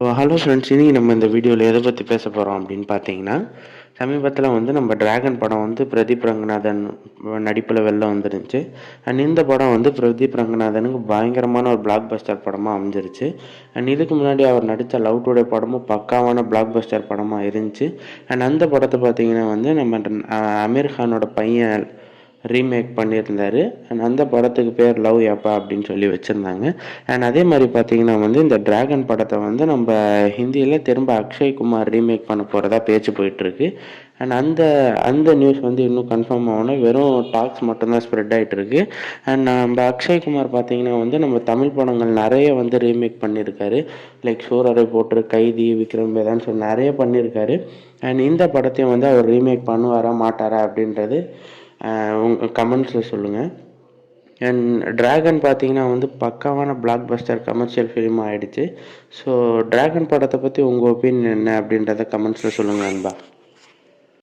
So hello friends இன்றைக்கி நம்ம இந்த வீடியோவில் எதை பற்றி பேச போகிறோம் அப்படின்னு பார்த்தீங்கன்னா சமீபத்தில் வந்து நம்ம டிராகன் படம் வந்து பிரதீப் ரங்கநாதன் நடிப்பில் வெளில வந்துருந்துச்சு. அண்ட் இந்த படம் வந்து பிரதீப் ரங்கநாதனுக்கு பயங்கரமான ஒரு பிளாக் பஸ்டர் படமாக அமைஞ்சிருச்சு. அண்ட் இதுக்கு முன்னாடி அவர் நடித்த லவ் டுடே படமும் பக்காவான பிளாக் பஸ்டர் படமாக இருந்துச்சு. அண்ட் அந்த படத்தை பார்த்தீங்கன்னா வந்து நம்ம அமீர் கானோட பையன் ரீமேக் பண்ணியிருந்தார். அண்ட் அந்த படத்துக்கு பேர் லவ் யாப்பா அப்படின்னு சொல்லி வச்சுருந்தாங்க. அண்ட் அதே மாதிரி பார்த்தீங்கன்னா வந்து இந்த ட்ராகன் படத்தை வந்து நம்ம ஹிந்தியில் திரும்ப அக்ஷய் குமார் ரீமேக் பண்ண போகிறதா பேச்சு போயிட்டுருக்கு. அண்ட் அந்த அந்த நியூஸ் வந்து இன்னும் கன்ஃபார்ம் ஆகணும். வெறும் டாக்ஸ் மட்டும்தான் ஸ்ப்ரெட் ஆகிட்டு இருக்கு அண்ட் நம்ம அக்ஷய் குமார் பார்த்தீங்கன்னா வந்து நம்ம தமிழ் படங்கள் நிறைய வந்து ரீமேக் பண்ணியிருக்காரு. லைக் சூரரை போட்டு கைதி விக்ரம் வேதான்னு சொல்லி நிறைய பண்ணியிருக்காரு. அண்ட் இந்த படத்தையும் வந்து அவர் ரீமேக் பண்ணுவாரா மாட்டாரா அப்படின்றது உங்கள் கமெண்ட்ஸில் சொல்லுங்கள் அண்ட் டிராகன் பார்த்தீங்கன்னா வந்து பக்காவான பிளாக் பஸ்டர் கமர்ஷியல் ஃபிலிம் ஆகிடுச்சு ஸோ ட்ராகன் படத்தை பற்றி உங்கள் ஒப்பீனியன் என்ன அப்படின்றத கமெண்ட்ஸில் சொல்லுங்கள் அன்பா.